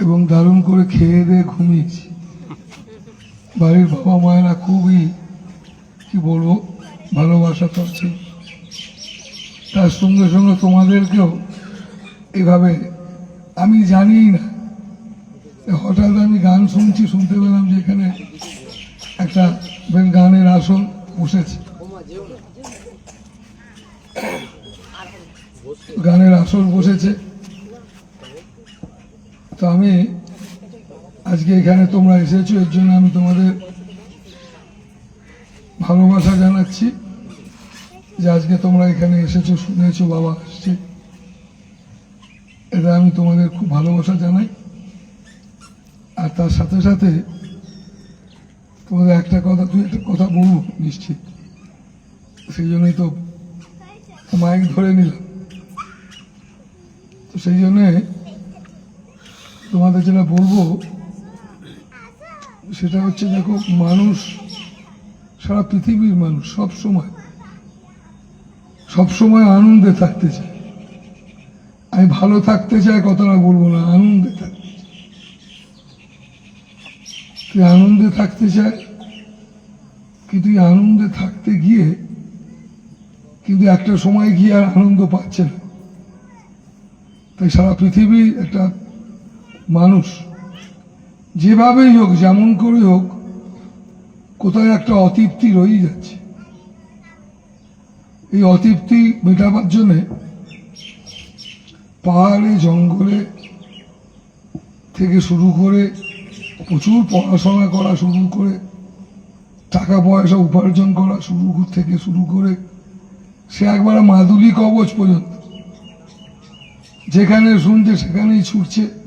এবং দারুণ করে খেয়ে দিয়ে ঘুমিয়েছি। বাড়ির বাবা মায়েরা খুবই, কি বলব, ভালোবাসা করছে। তার সঙ্গে সঙ্গে তোমাদেরকেও এভাবে আমি জানি না। হঠাৎ আমি গান শুনছি, শুনতে পেলাম যে এখানে একটা গানের আসন বসেছে। গানের আসর বসেছে। তো আমি আজকে এখানে তোমরা এসেছ, এর জন্য আমি তোমাদের ভালোবাসা জানাচ্ছি যে আজকে তোমরা এখানে এসেছ, শুনেছো, বাবা আসছে। এটা আমি তোমাদের খুব ভালোবাসা জানাই। আর তার সাথে সাথে তোমাদের একটা কথা তুই একটা কথা বলব নিশ্চিত। সেই জন্যই তো মাইক ধরে নিলাম। তো সেই জন্যে তোমাদের যেটা বলব, সেটা হচ্ছে দেখো, মানুষ, সারা পৃথিবীর মানুষ সব সময় সব সময় আনন্দে থাকতে চায়। আমি ভালো থাকতে চাই কথাটা বলব না, আনন্দে থাকতে তুই আনন্দে থাকতে চাই কিন্তু এই আনন্দে থাকতে গিয়ে, কিন্তু একটা সময় গিয়ে আর আনন্দ পাচ্ছে না। তাই সারা পৃথিবী একটা মানুষ। যেভাবেই হোক, যেমন করে হোক, কোথায় একটা অতৃপ্তি রয়েই যাচ্ছে। এই অতৃপ্তি মেটাবার জন্যে পাহাড়ে, জঙ্গলে থেকে শুরু করে প্রচুর পড়াশোনা করা শুরু করে, টাকা পয়সা উপার্জন করা শুরু থেকে শুরু করে, সে একবারে মাদুলি কবচ পর্যন্ত। যেখানে শুনছে সেখানেই ছুটছে।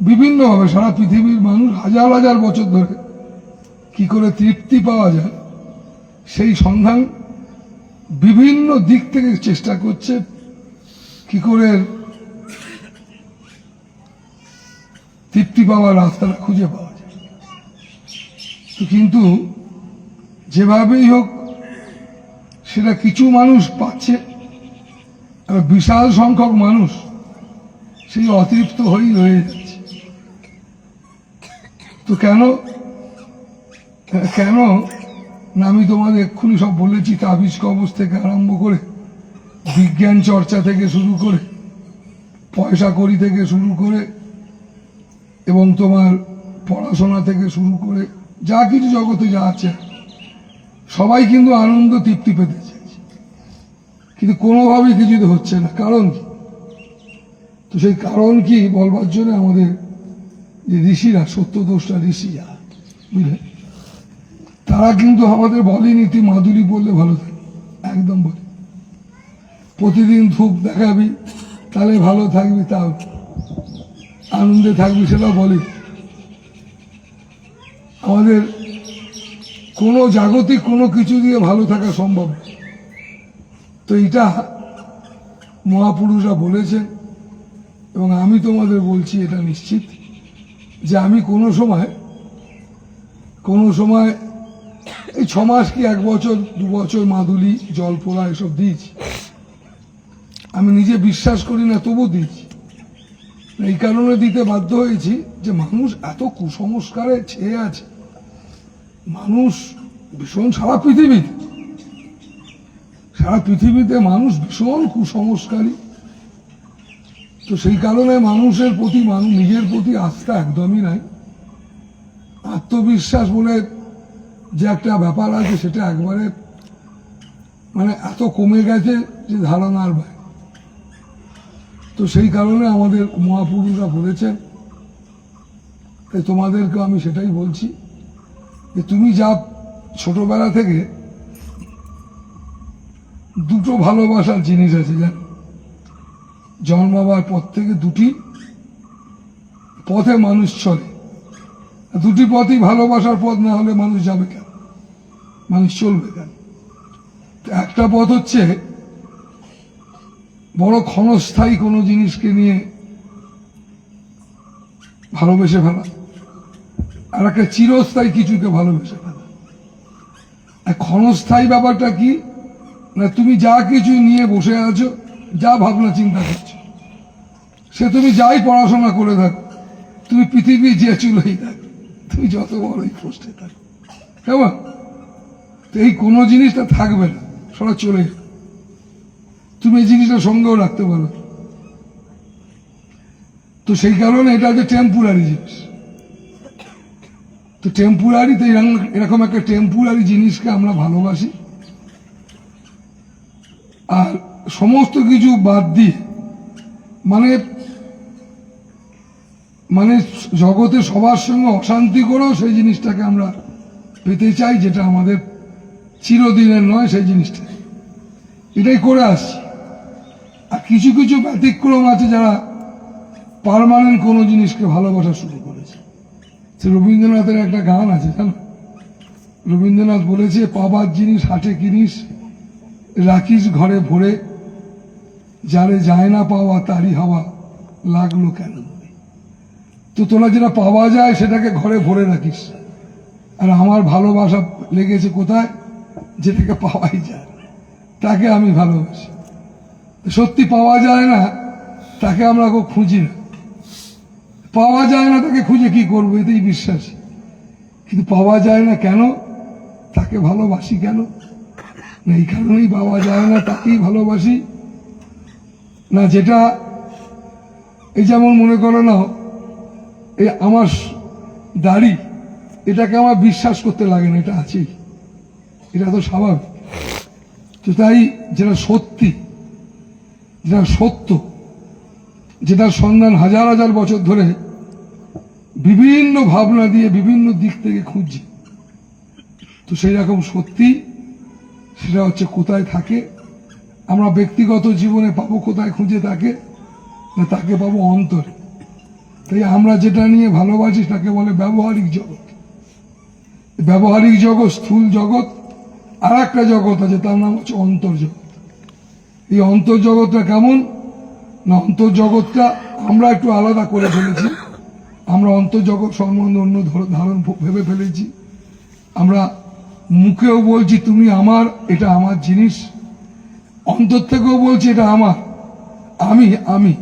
বিভিন্নভাবে সারা পৃথিবীর মানুষ হাজার হাজার বছর ধরে কি করে তৃপ্তি পাওয়া যায়, সেই সন্ধান বিভিন্ন দিক থেকে চেষ্টা করছে কি করে তৃপ্তি পাওয়ার রাস্তাটা খুঁজে পাওয়া যায়। কিন্তু যেভাবেই হোক, সেটা কিছু মানুষ পাচ্ছে বিশাল সংখ্যক মানুষ সেই অতৃপ্ত হয়েই রয়ে যাচ্ছে তো কেন? কেন? না, আমি তোমাদের এক্ষুনি সব বলেছি তাবিজ কবজ থেকে আরম্ভ করে, বিজ্ঞান চর্চা থেকে শুরু করে, পয়সা করি থেকে শুরু করে, এবং তোমার পড়াশোনা থেকে শুরু করে, যা কিছু জগতে যা আছে, সবাই কিন্তু আনন্দ তৃপ্তি পেতে চাইছে। কিন্তু কোনোভাবেই কিছুতে হচ্ছে না। কারণ কি? তো সেই কারণ কি বলবার জন্য আমাদের যে ঋষিরা সত্যদোষটা ঋষিরা, বুঝলে? তারা কিন্তু আমাদের বলেনি তুই মাদুলি বললে ভালো থাকে। একদম বলে। প্রতিদিন ধূপ দেখাবি তাহলে ভালো থাকবি তাও আনন্দে থাকবি সেটাও বলে। আমাদের কোনো জাগতিক কোনো কিছু দিয়ে ভালো থাকা সম্ভব। তো এটা মহাপুরুষরা বলেছেন এবং আমি তোমাদের বলছি, এটা নিশ্চিত। যে আমি কোনো সময় কোনো সময় এই ছ মাস কি এক বছর, দু বছর মাদুলি, জল পোড়া এসব দিয়েছি? আমি নিজে বিশ্বাস করি না তবু দিয়েছি। এই কারণে দিতে বাধ্য হয়েছি যে মানুষ এত কুসংস্কারে ছেয়ে আছে। মানুষ ভীষণ সারা পৃথিবীতে সারা পৃথিবীতে মানুষ ভীষণ কুসংস্কারী। তো সেই কারণে মানুষের প্রতি মানুষ নিজের প্রতি আস্থা একদমই নাই। আত্মবিশ্বাস বলে যে একটা ব্যাপার আছে সেটা একবারে মানে এত কমে গেছে যে ধারণার বাইরে তো সেই কারণে আমাদের মহাপুরুষরা বলেছেন, তাই তোমাদেরকে আমি সেটাই বলছি যে তুমি যা ছোটবেলা থেকে দুটো ভালোবাসার জিনিস আছে জান। জন্মাবার পর থেকে দুটি পথে মানুষ চলে। দুটি পথই ভালোবাসার পথ, না হলে মানুষ যাবে কেন? মানুষ চলবে কেন? একটা পথ হচ্ছে বড় ক্ষণস্থায়ী কোনো জিনিসকে নিয়ে ভালোবেসে ফেলা। আর একটা চিরস্থায়ী কিছুকে ভালোবেসে ফেলা। আর ক্ষণস্থায়ী ব্যাপারটা কি? না, তুমি যা কিছু নিয়ে বসে আছো যা ভাবনা চিন্তা করছ। সে তুমি যাই পড়াশোনা করে থাকো, তুমি পৃথিবী যে চুলোই থাকো, তুমি যত বড়ই পোস্টে থাকো। কেমন? তো এই কোনো জিনিসটা থাকবে না সরা চলে তুমি এই জিনিসটা সঙ্গেও রাখতে পারো। তো সেই কারণে এটা হচ্ছে টেম্পুরারি জিনিস। তো টেম্পুরারি তো এরকম এরকম একটা টেম্পুরারি জিনিসকে আমরা ভালোবাসি। আর সমস্ত কিছু বাদ দিয়ে মানে মানে জগতে সবার সঙ্গে অশান্তি করেও সেই জিনিসটাকে আমরা পেতে চাই, যেটা আমাদের চিরদিনের নয়, সেই জিনিসটা এটাই করে আসছি। আর কিছু কিছু ব্যতিক্রম আছে যারা পার্মানেন্ট কোনো জিনিসকে ভালোবাসা শুরু করেছে। সে রবীন্দ্রনাথের একটা গান আছে, জানো? রবীন্দ্রনাথ বলেছে, পাবার জিনিস হাটে কিনিস, রাখিস ঘরে ভরে। যারে যায় না পাওয়া তারই হওয়া লাগল কেন তো তোরা যেটা পাওয়া যায় সেটাকে ঘরে ভরে রাখিস। আর আমার ভালোবাসা লেগেছে কোথায়? যেটাকে পাওয়াই যায় তাকে আমি ভালোবাসি। সত্যি পাওয়া যায় না তাকে আমরা কেউ খুঁজি না। পাওয়া যায় না তাকে খুঁজে কি করব এতেই বিশ্বাস। কিন্তু পাওয়া যায় না কেন? তাকে ভালোবাসি কেন? না এই কারণেই পাওয়া যায় না তাকেই ভালোবাসি। না, যেটা এই যেমন মনে করো না, এই আমার দাড়ি, এটাকে আমার বিশ্বাস করতে লাগে না, এটা আছেই এটা তো স্বাভাবিক। তো তাই যেটা সত্যি, যেটা সত্য, যেটার সন্ধান হাজার হাজার বছর ধরে বিভিন্ন ভাবনা দিয়ে বিভিন্ন দিক থেকে খুঁজছি, তো সেই রকম সত্যি সেটা হচ্ছে কোথায় থাকে আমরা ব্যক্তিগত জীবনে পাবো কোথায় খুঁজে তাকে? না তাকে পাবো অন্তরে। তাই আমরা যেটা নিয়ে ভালোবাসি তাকে বলে ব্যবহারিক জগৎ। ব্যবহারিক জগৎ, স্থূল জগৎ আর একটা জগৎ আছে, তার নাম হচ্ছে অন্তর্জগৎ এই অন্তর্জগৎটা কেমন? না অন্তর্জগৎটা আমরা একটু আলাদা করে ফেলেছি। আমরা অন্তর্জগৎ সম্বন্ধে অন্য ধর- ধারণ ভেবে ফেলেছি। আমরা মুখেও বলছি, তুমি আমার, এটা আমার জিনিস। অন্তর থেকেও বলছি এটা আমার। আমি আমি।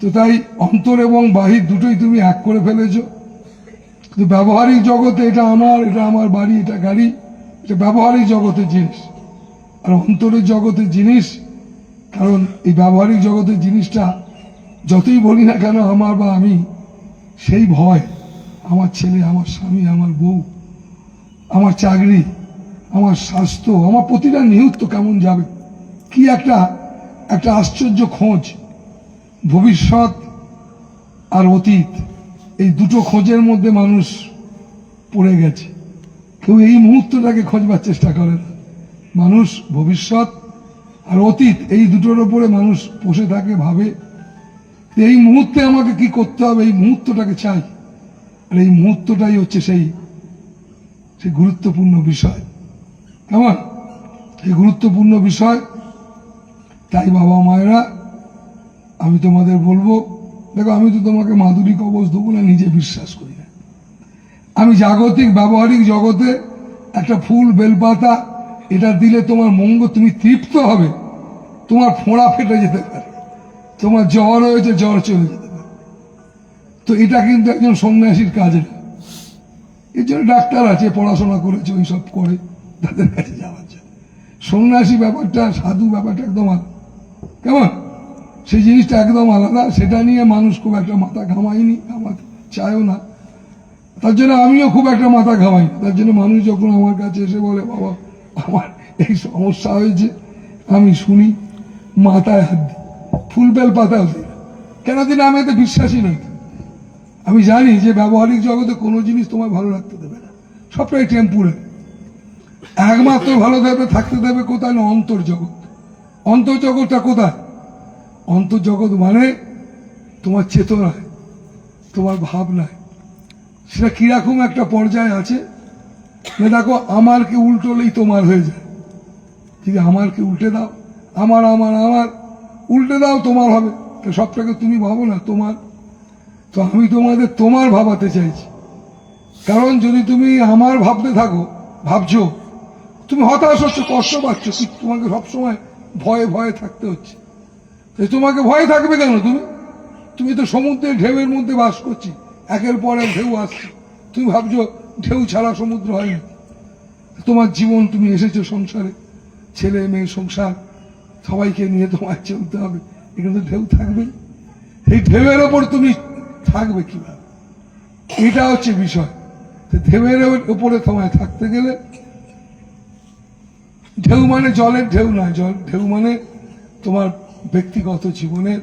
তো তাই অন্তর এবং বাহির দুটোই তুমি এক করে ফেলেছ। কিন্তু ব্যবহারিক জগতে এটা আমার এটা আমার বাড়ি, এটা গাড়ি, এটা ব্যবহারিক জগতের জিনিস। আর অন্তরের জগতের জিনিস, কারণ এই ব্যবহারিক জগতের জিনিসটা যতই বলি না কেন আমার বা আমি, সেই ভয়। আমার ছেলে, আমার স্বামী, আমার বউ, আমার চাকরি, আমার স্বাস্থ্য, আমার প্রতিটা মুহূর্ত কেমন যাবে? কি একটা একটা আশ্চর্য খোঁজ, ভবিষ্যৎ আর অতীত, এই দুটো খোঁজের মধ্যে মানুষ পড়ে গেছে। কেউ এই মুহূর্তটাকে খোঁজবার চেষ্টা করে না। মানুষ ভবিষ্যৎ আর অতীত, এই দুটোর ওপরে মানুষ বসে থাকে, ভাবে এই মুহূর্তে আমাকে কি করতে হবে, এই মুহূর্তটাকে চাই। আর এই মুহূর্তটাই হচ্ছে সেই সেই গুরুত্বপূর্ণ বিষয়। কেমন? এই গুরুত্বপূর্ণ বিষয় তাই বাবা মায়েরা, আমি তোমাদের বলব, দেখো, আমি তো তোমাকে মাধুরী কবচ দেবো না নিজে বিশ্বাস করি না। আমি জাগতিক ব্যবহারিক জগতে একটা ফুল, বেলপাতা, এটা দিলে তোমার মঙ্গ তুমি তৃপ্ত হবে। তোমার ফোঁড়া ফেটে যেতে পারে। তোমার জ্বর হয়েছে, জ্বর চলে যেতে পারে। তো এটা কিন্তু একজন সন্ন্যাসীর কাজে না এর জন্য ডাক্তার আছে, পড়াশোনা করেছে ওই সব করে তাদের কাছে যাওয়ার জন্য। সন্ন্যাসী ব্যাপারটা, সাধু ব্যাপারটা একদম আলাদা। কেমন? সেই জিনিসটা একদম আলাদা। সেটা নিয়ে মানুষ খুব একটা মাথা ঘামায়নি আমার চায়ও না। তার জন্য আমিও খুব একটা মাথা ঘামাই তার জন্য মানুষ যখন আমার কাছে এসে বলে, বাবা, আমার এই সমস্যা হয়েছে, আমি শুনি, মাথায় হাত দিই, ফুল বেল পাতাও দিই কেন দিন আমি এতে বিশ্বাসী নই? আমি জানি যে ব্যবহারিক জগতে কোনো জিনিস তোমায় ভালো রাখতে দেবে না। সবটাই টেম্পুরে একমাত্র ভালো দেবে, থাকতে দেবে কোথায়? না অন্তর্জগৎ। অন্তর্জগৎটা কোথায়? অন্তর্জগৎ মানে তোমার চেতনায় তোমার ভাবনায় সেটা কীরকম একটা পর্যায়ে আছে? না, দেখো, আমারকে উল্টোলেই তোমার হয়ে যায়। আছে আমারকে উল্টে দাও, আমার আমার আমার, উল্টে দাও, তোমার হবে। তো সবটাকে তুমি ভাবো না, তোমার। তো আমি তোমাদের তোমার ভাবাতে চাইছি। কারণ যদি তুমি আমার ভাবতে থাকো, ভাবছ, তুমি হতাশ হচ্ছ, কষ্ট পাচ্ছ তোমাকে সবসময় ভয়ে ভয়ে থাকতে হচ্ছে। তোমাকে ভয়ে থাকবে কেন তুমি? তুমি তো সমুদ্রের ঢেউয়ের মধ্যে বাস করছি, একের পর এক ঢেউ আসছে। তুমি ভাবছ ঢেউ ছাড়া সমুদ্র হয় না তোমার জীবন তুমি এসেছ সংসারে। ছেলে, মেয়ে, সংসার, সবাইকে নিয়ে তোমায় চলতে হবে। এখানে তো ঢেউ থাকবে এই ঢেউয়ের ওপর তুমি থাকবে কীভাবে? এটা হচ্ছে বিষয়। ঢেউয়ের উপরে তোমায় থাকতে গেলে ঢেউ মানে জলের ঢেউ নয়, জল, ঢেউ মানে তোমার ব্যক্তিগত জীবনের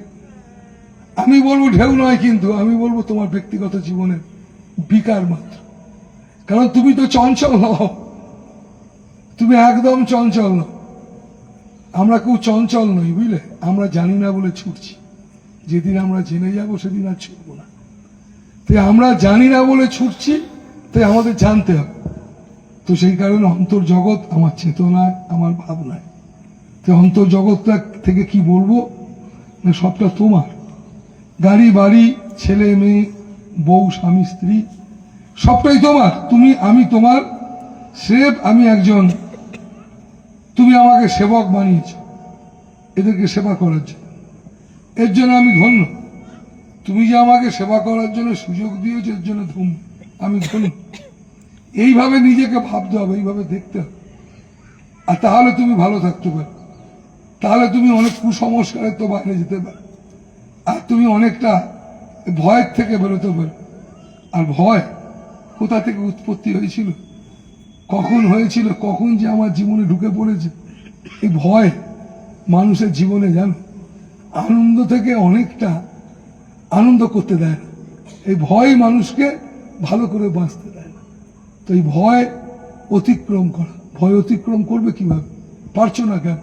আমি বলব ঢেউ নয় কিন্তু, আমি বলব তোমার ব্যক্তিগত জীবনের বিকার মাত্র। কারণ তুমি তো চঞ্চল নও। তুমি একদম চঞ্চল নও। আমরা কেউ চঞ্চল নই, বুঝলে? আমরা জানি না বলে ছুটছি। যেদিন আমরা জেনে যাব, সেদিন আর ছুটবো না। তাই আমরা জানি না বলে ছুটছি, তাই আমাদের জানতে হবে। তো সেই কারণে অন্তর্জগৎ আমার চেতনায়, আমার ভাবনায়। তো অন্তর্জগৎটা থেকে কি বলব? না, সবটা তোমার। গাড়ি, বাড়ি, ছেলে, মেয়ে, বউ, স্বামী, স্ত্রী, সবটাই তোমার। তুমি, আমি তোমার। স্রেফ আমি একজন। তুমি আমাকে সেবক বানিয়েছ। এদেরকে সেবা করার জন্য। এর জন্য আমি ধন্য। তুমি যে আমাকে সেবা করার জন্য সুযোগ দিয়েছ, এর জন্য ধন্য। আমি ধন্য। এইভাবে নিজেকে ভাবতে হবে, এইভাবে দেখতে হবে। আর তাহলে তুমি ভালো থাকতে পারো। তাহলে তুমি অনেক কুসংস্কারের তো বাইরে যেতে পারো। আর তুমি অনেকটা ভয়ের থেকে বেরোতে পারো। আর ভয় কোথা থেকে উৎপত্তি হয়েছিল? কখন হয়েছিল? কখন যে আমার জীবনে ঢুকে পড়েছে? এই ভয় মানুষের জীবনে জানো আনন্দ থেকে অনেকটা আনন্দ করতে দেয় এই ভয় মানুষকে ভালো করে বাঁচতে দেয়। তো এই ভয় অতিক্রম করা। ভয় অতিক্রম করবে কীভাবে? পারছ না কেন?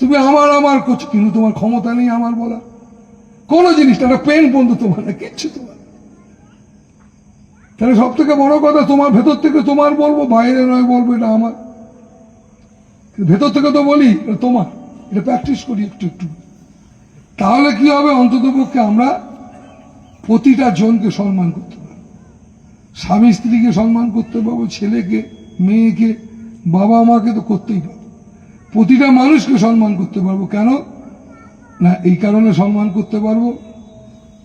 তুমি আমার আমার করছ। কিন্তু তোমার ক্ষমতা নেই আমার বলা কোন জিনিসটা একটা পেন বন্ধু তোমার না, কিচ্ছু তোমার তাহলে সব থেকে বড় কথা, তোমার ভেতর থেকে তোমার বলব, বাইরে নয় বলব, এটা আমার। ভেতর থেকে তো বলি তোমার। এটা প্র্যাকটিস করি একটু একটু। তাহলে কি হবে? অন্তত পক্ষে আমরা প্রতিটা জনকে সম্মান করতে স্বামী স্ত্রীকে সম্মান করতে পারব ছেলেকে, মেয়েকে, বাবা মাকে তো করতেই পারব প্রতিটা মানুষকে সম্মান করতে পারব। কেন? না, এই কারণে সম্মান করতে পারব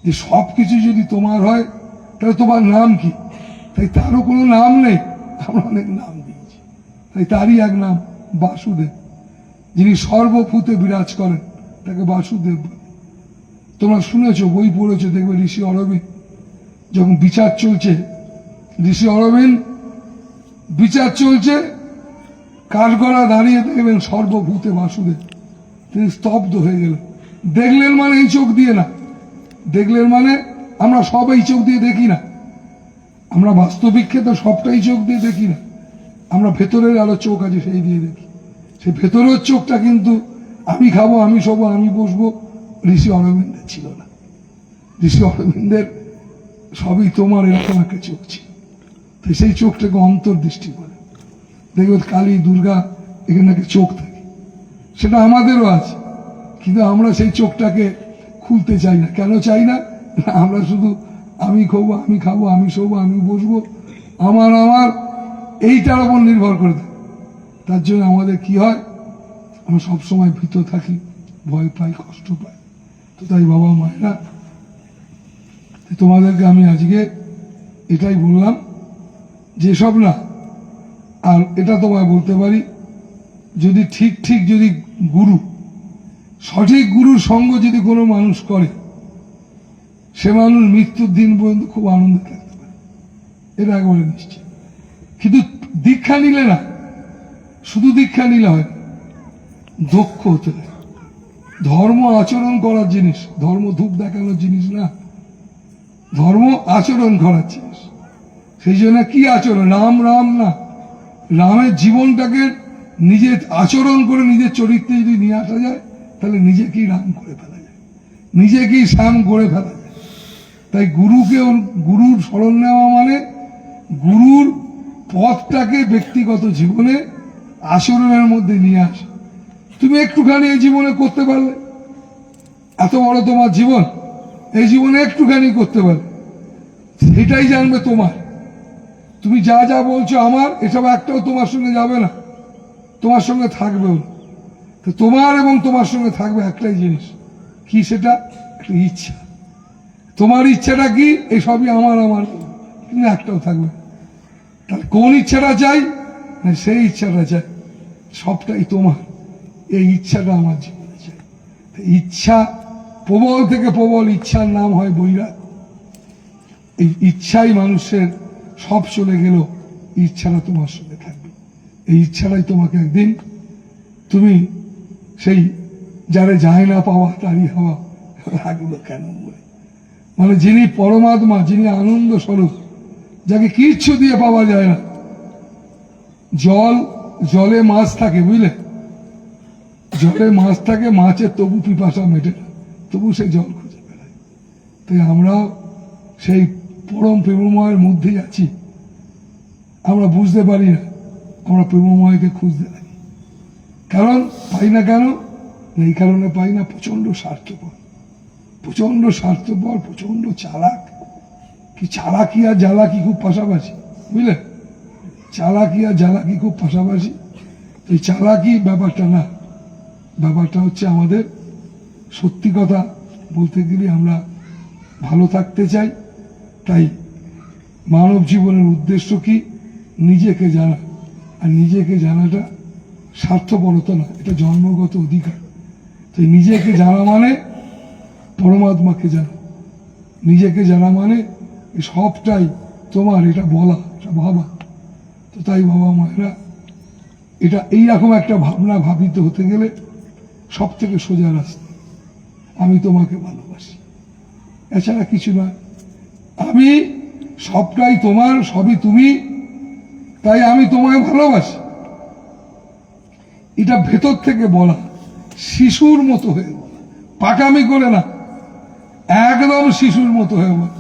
যে সব কিছু যদি তোমার হয়, তাহলে তোমার নাম কি? তাই তারও কোনো নাম নেই। আমরা অনেক নাম দিয়েছি। তাই তারই এক নাম, বাসুদেব। যিনি সর্বভূতে বিরাজ করেন, তাকে বাসুদেব তোমরা শুনেছ, বই পড়েছো, দেখবে ঋষি অরবিন্দ যখন বিচার চলছে ঋষি অরবিন্দ বিচার চলছে। কাঠগড়া দাঁড়িয়ে দেখবেন সর্বভূতে বাসুদেব তিনি স্তব্ধ হয়ে গেলেন। দেখলেন মানে এই চোখ দিয়ে না। দেখলেন মানে আমরা সব এই চোখ দিয়ে দেখি না। আমরা বাস্তবিককে তো সবটাই চোখ দিয়ে দেখি না। আমরা ভেতরের আরও চোখ আছে সেই দিয়ে দেখি। সেই ভেতরের চোখটা কিন্তু আমি খাব, আমি শোবো, আমি বসবো, ঋষি অরবিন্দের ছিল না। ঋষি অরবিন্দের সবই তোমার এরকম একটা চোখ ছিল। সেই চোখটাকে অন্তর্দৃষ্টি বলে দেখবে কালী, দুর্গা, এখানে নাকি চোখ থাকে। সেটা আমাদেরও আছে। কিন্তু আমরা সেই চোখটাকে খুলতে চাই না। কেন চাই না? আমরা শুধু আমি খাব আমি খাব, আমি শোবো, আমি বসবো। আমার আমার, এইটার উপর নির্ভর করে থাকে। তার জন্য আমাদের কি হয়? আমরা সবসময় ভীত থাকি, ভয় পাই, কষ্ট পাই। তো তাই বাবা মায়েরা, তোমাদেরকে আমি আজকে এটাই বললাম। যেসব না, আর এটা তোমায় বলতে পারি, যদি ঠিক ঠিক যদি গুরু, সঠিক গুরুর সঙ্গ যদি কোনো মানুষ করে, সে মানুষ মৃত্যুর দিন পর্যন্ত খুব আনন্দে থাকতে পারে। এটা একবারে নিশ্চিত। কিন্তু দীক্ষা নিলে না, শুধু দীক্ষা নিলে হয় দক্ষ হতে হয়। ধর্ম আচরণ করার জিনিস, ধর্ম ধূপ দেখানোর জিনিস না, ধর্ম আচরণ করার জিনিস। সেই জন্য কি আচরণ? রাম রাম না। রামের জীবনটাকে নিজের আচরণ করে নিজের চরিত্রে যদি নিয়ে আসা যায়, তাহলে নিজেকেই রাম করে ফেলা যায়। নিজেকেই শ্যাম করে ফেলা যায়। তাই গুরুকে গুরুর স্মরণ নেওয়া মানে গুরুর পথটাকে ব্যক্তিগত জীবনে আচরণের মধ্যে নিয়ে আসা। তুমি একটুখানি এই জীবনে করতে পারলে। এত বড় তোমার জীবন, এই জীবনে একটুখানি করতে পারলে। সেটাই জানবে তোমার। তুমি যা যা বলছো আমার, এসব একটাও তোমার সঙ্গে যাবে না। তোমার সঙ্গে থাকবেও তো তোমার এবং তোমার সঙ্গে থাকবে একটাই জিনিস। কি সেটা? একটা ইচ্ছা। তোমার ইচ্ছাটা কি? এই সবই আমার আমার। কিন্তু একটাও থাকবে। তাহলে কোন ইচ্ছাটা চাই? না, সেই ইচ্ছাটা চাই। সবটাই তোমার। এই ইচ্ছাটা আমার জীবনে চাই। ইচ্ছা, প্রবল থেকে প্রবল ইচ্ছার নাম হয় বৈরাগ। এই ইচ্ছাই মানুষের সব চলে গেল। ইচ্ছাটা তোমার সঙ্গে থাকবে। এই ইচ্ছাটাই তোমাকে একদিন তুমি সেই যারে যায় না পাওয়া, তারই হওয়া লাগল কেন বলে? মানে যিনি পরমাত্মা, যিনি আনন্দ স্বরূপ, যাকে কিচ্ছু দিয়ে পাওয়া যায় না। জল, জলে মাছ থাকে, বুঝলে? জলে মাছ থাকে, মাছের তবু পিপাসা মেটে না। তবু সে জল খুঁজে বেড়ায়। তাই আমরাও সেই পরম প্রেমময়ের মধ্যেই আছি। আমরা বুঝতে পারি না, আমরা প্রেমময়কে খুঁজতে লাগি কারণ পাই না কেন? এই কারণে পাই না প্রচণ্ড স্বার্থপর। প্রচণ্ড স্বার্থপর প্রচণ্ড চালাক। কি চালাকি আর জ্বালাকি খুব পাশাপাশি, বুঝলে? চালাকি আর জ্বালাকি খুব পাশাপাশি। এই চালাকি ব্যাপারটা না, ব্যাপারটা হচ্ছে আমাদের সত্যি কথা বলতে গেলে আমরা ভালো থাকতে চাই। তাই মানব জীবনের উদ্দেশ্য কি? নিজেকে জানা। আর নিজেকে জানাটা স্বার্থপরতা না এটা জন্মগত অধিকার। তাই নিজেকে জানা মানে পরমাত্মাকে জানা। নিজেকে জানা মানে সবটাই তোমার, এটা বলা, এটা ভাবা। তো তাই বাবা মায়েরা, এটা এইরকম একটা ভাবনা ভাবিত হতে গেলে সব থেকে সোজা রাস্তা। আমি তোমাকে ভালোবাসি। এছাড়া কিছু নয়। আমি সবটাই তোমার, সবই তুমি, তাই আমি তোমায় ভালোবাসি। এটা ভেতর থেকে বলা, শিশুর মতো হয়ে বলা, পাকামি করে না, একদম শিশুর মতো হয়ে বলা।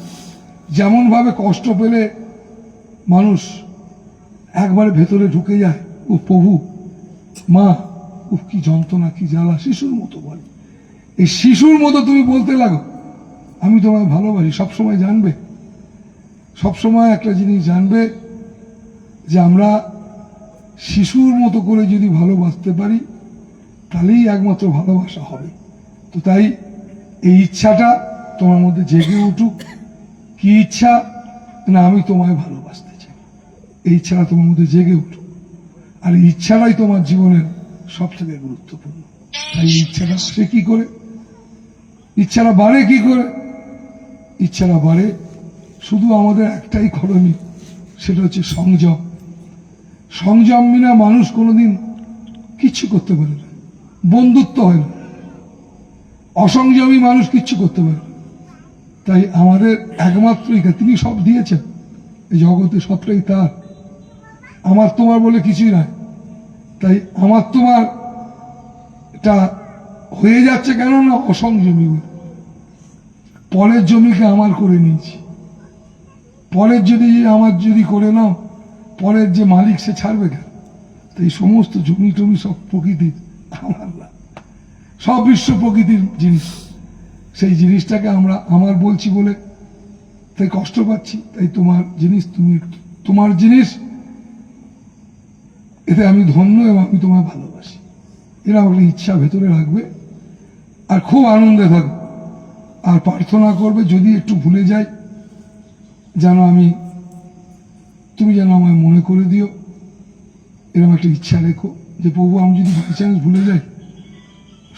যেমন ভাবে কষ্ট পেলে মানুষ একবারে ভেতরে ঢুকে যায়, ও প্রভু, মা, ও কি যন্ত্রণা, কি জ্বালা, শিশুর মতো বলে। এই শিশুর মতো তুমি বলতে লাগো, আমি তোমায় ভালোবাসি, সবসময় জানবে। সবসময় একটা জিনিস জানবে যে আমরা শিশুর মতো করে যদি ভালোবাসতে পারি, তাহলেই একমাত্র ভালোবাসা হবে। তো তাই এই ইচ্ছাটা তোমার মধ্যে জেগে উঠুক। কি ইচ্ছা? না, আমি তোমায় ভালোবাসতে চাই। এই ইচ্ছাটা তোমার মধ্যে জেগে উঠুক। আর এই ইচ্ছাটাই তোমার জীবনের সব থেকে গুরুত্বপূর্ণ। তাই ইচ্ছাটা সে কি করে? ইচ্ছাটা বাড়ে কি করে? ইচ্ছাটা বাড়ে শুধু আমাদের একটাই করণীয় সেটা হচ্ছে সংযম। সংযম বিনা মানুষ কোনোদিন কিচ্ছু করতে পারে না বন্ধুত্ব হয় না। অসংযমী মানুষ কিচ্ছু করতে পারে না। তাই আমাদের একমাত্র ইচ্ছা, তিনি সব দিয়েছেন এই জগতে সবটাই তার। আমার তোমার বলে কিছুই নাই। তাই আমার তোমার এটা হয়ে যাচ্ছে কেন না অসংযমী বলে। পরের জমিকে আমার করে নিয়েছি। পরের যদি আমার যদি করে নাও, পরের যে মালিক সে ছাড়বে কেন? তো এই সমস্ত জমি টমি সব প্রকৃতির, আমার না। সব বিশ্ব প্রকৃতির জিনিস। সেই জিনিসটাকে আমরা আমার বলছি বলে তাই কষ্ট পাচ্ছি, তাই তোমার জিনিস তুমি তোমার জিনিস, এতে আমি ধন্য এবং আমি তোমায় ভালোবাসি। এরা একটা ইচ্ছা ভেতরে রাখবে আর খুব আনন্দে থাকবে। আর প্রার্থনা করবে যদি একটু ভুলে যাই যেন আমি, তুমি যেন আমায় মনে করে দিও। এরকম একটা ইচ্ছা রেখো যে, প্রভু, আমি যদি বাই চান্স ভুলে যাই,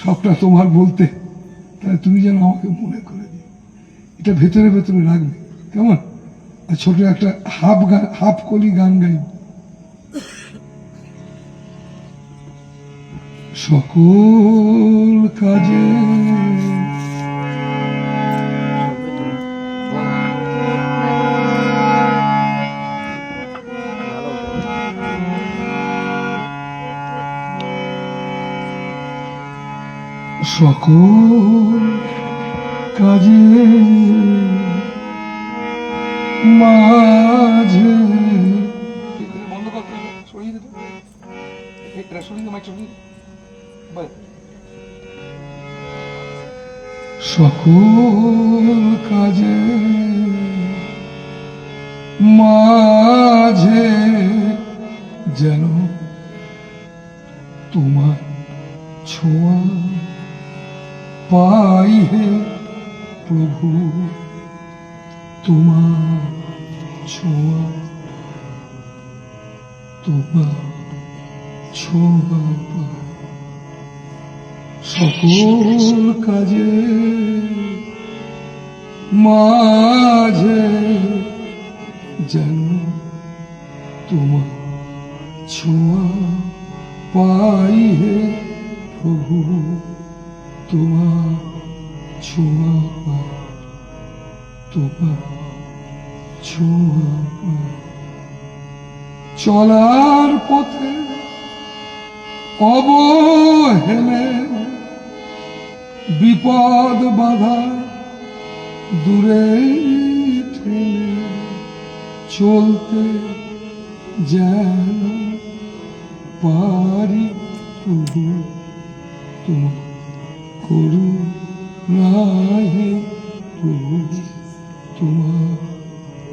সবটা তোমার বলতে, তাহলে তুমি যেন আমাকে মনে করে দিও। এটা ভেতরে ভেতরে রাখবে। কেমন? আর ছোট একটা হাফ গান হাফ কলি গান গাইব। সকল কাজে সকল কাজে মাঝে। সকল কাজে মাঝে যেন প্রভু তোমার ছোঁয়া তোমার ছোঁয়া সকল কাজে মাঝে যেন তোমার ছোঁয়া পাই হে প্রভু তোমার ছোঁয়া পাই। চলার পথে অবহেলে বিপদ বাধা দূরে ঠেলে চলতে যেন পারি প্রভু তোমার করু হে প্রভু তোমার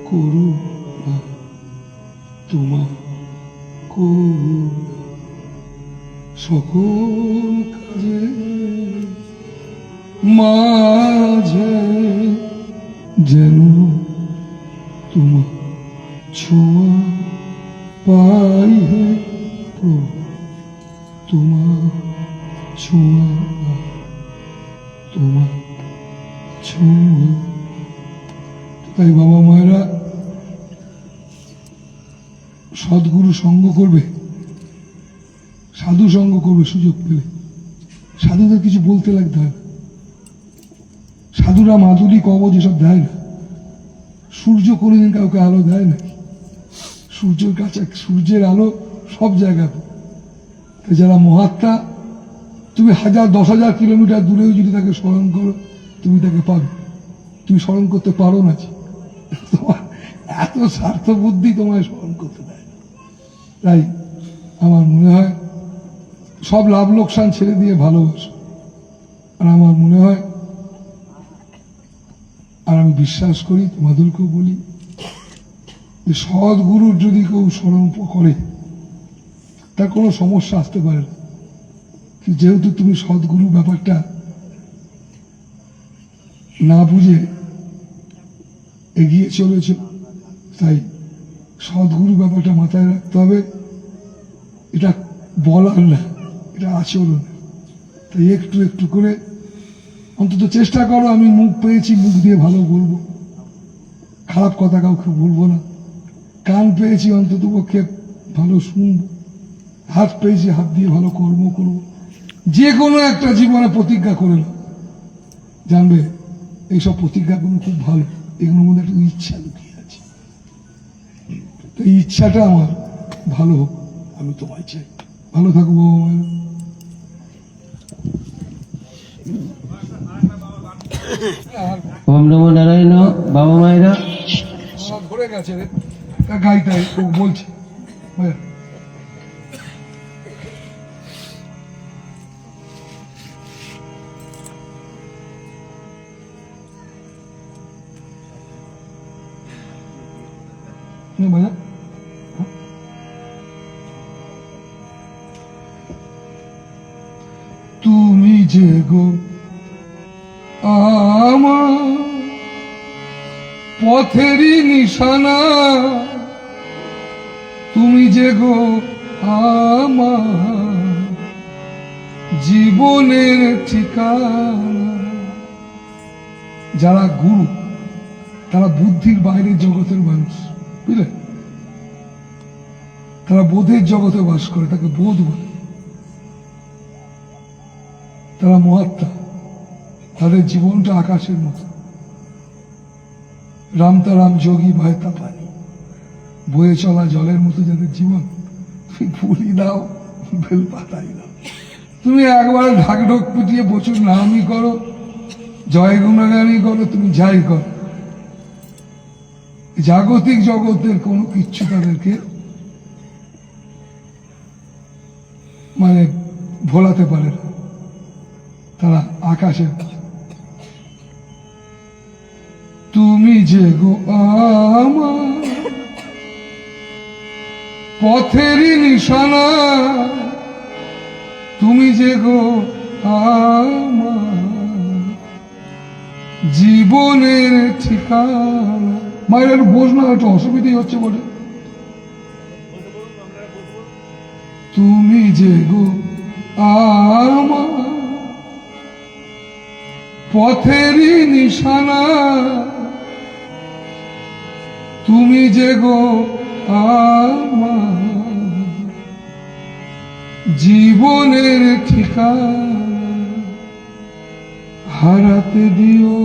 করু তোমার করু সকল কাজে মাঝে যেন তোমার ছোঁয়া পাই হে করবে সুযোগ পেলে। সাধুদের কিছু বলতে লাগতে হয়। সাধুরা মাধুরী কবচ এসব দেয় না। সূর্য কোনোদিন কাউকে আলো দেয় না। সূর্যের কাছে সূর্যের আলো সব জায়গায় তো যারা মহাত্মা, তুমি হাজার, দশ হাজার কিলোমিটার দূরেও যদি তাকে স্মরণ করো, তুমি তাকে পাবে। তুমি স্মরণ করতে পারো না তোমার এত স্বার্থ বুদ্ধি তোমায় স্মরণ করতে দেয় তাই আমার মনে হয় সব লাভ লোকসান ছেড়ে দিয়ে ভালোবাসো আর আমার মনে হয়, আর আমি বিশ্বাস করি, তোমাদেরকেও বলি, যে সদ্গুরুর যদি কেউ স্মরণ করে, তার কোনো সমস্যা আসতে পারে না। যেহেতু তুমি সদ্গুরু ব্যাপারটা না বুঝে এগিয়ে চলেছ, তাই সদ্গুরু ব্যাপারটা মাথায় রাখতে হবে। এটা বলার না। এটা আচরণ তাই একটু একটু করে, অন্তত চেষ্টা করো, আমি মুখ পেয়েছি, মুখ দিয়ে ভালো বলব। খারাপ কথা কাউকে বলব না। কান পেয়েছি, অন্তত পক্ষে ভালো শুনব। হাত পেয়েছি, হাত দিয়ে ভালো কর্ম করব। যে কোনো একটা জীবনে প্রতিজ্ঞা করে না জানবে, এইসব প্রতিজ্ঞাগুলো খুব ভালো। এগুলোর মধ্যে একটা ইচ্ছা লুকিয়ে আছে। তো এই ইচ্ছাটা আমার। ভালো হোক, আমি তোমায় চাই। ভালো থাকো বাবা ওম নমো নারায়ণ বাবা মায়েরা। ঘুরে গেছে রে। তা গাইটাই ও বলছে। যে গো আমার পথেরই নিশানা, তুমি যে গো আমার জীবনের ঠিকানা। যারা গুরু, তারা বুদ্ধির বাইরের জগতের মানুষ, বুঝলে? তারা বোধের জগতে বাস করে, তাকে বোধ বলে। তারা মহাত্মা, তাদের জীবনটা আকাশের মতো। রামতারাম যোগী ভয়তা পানি বয়ে চলা জলের মতো যাদের জীবন, তুমি ফুলি দাও বেল পাতাই দাও তুমি একবার ঢাক ঢোক পিটিয়ে প্রচুর নামই করো, জয় গুণগানই করো, তুমি যাই করো। জাগতিক জগতের কোনো কিচ্ছু তাদেরকে মানে ভোলাতে পারে না। তারা আকাশের মতো। তুমি যে গো আমার পথেরই নিশানা, তুমি যে গো জীবনের ঠিকানা মায়ের বোঝ না, একটু অসুবিধাই হচ্ছে বলে তুমি যে গো আমার পথেরই নিশানা। তুমি যে গো আমার জীবনের ঠিকানা, হারাতে দিও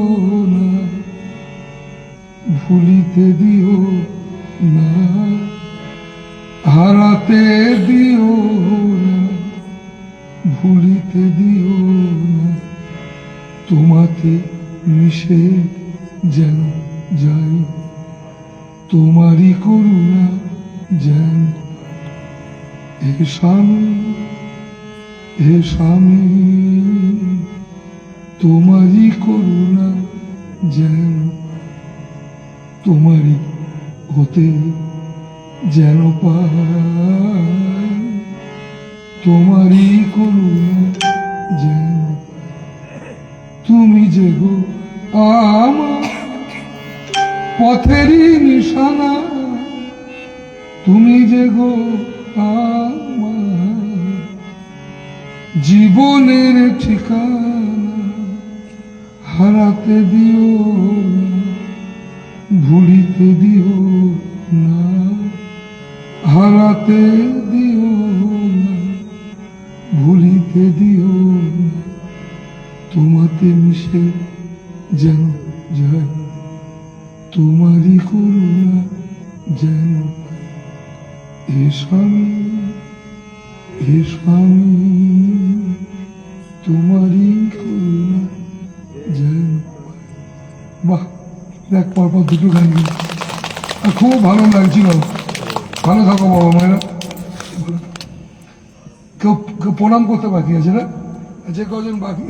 না, ভুলিতে দিও না, হারাতে দিও না, ভুলিতে দিও না। তোমাতে মিশে যেন যাই। তোমারই করুণা যেন হে স্বামী হে স্বামী, তোমারই করুণা যেন তোমারই হতে যেন পাই। তোমারই করুণা যেন তুমি যে গো আমার পথেরই নিশানা, তুমি যে গো আমার জীবনের ঠিকানা হারাতে দিও ভুলিতে দিও না, হারাতে দিও তোমাতে মিশে যেন যায়? তোমারই করুণা যেন হে স্বামী হে স্বামী, তোমারই করুণা যেন বাহ, দেখ, পরপর দুটো গান খুব ভালো লাগছিল। ভালো থাকো বাবা মায়েরা। কেউ কেউ প্রণাম করতে বাকি আছে না? যে কজন বাকি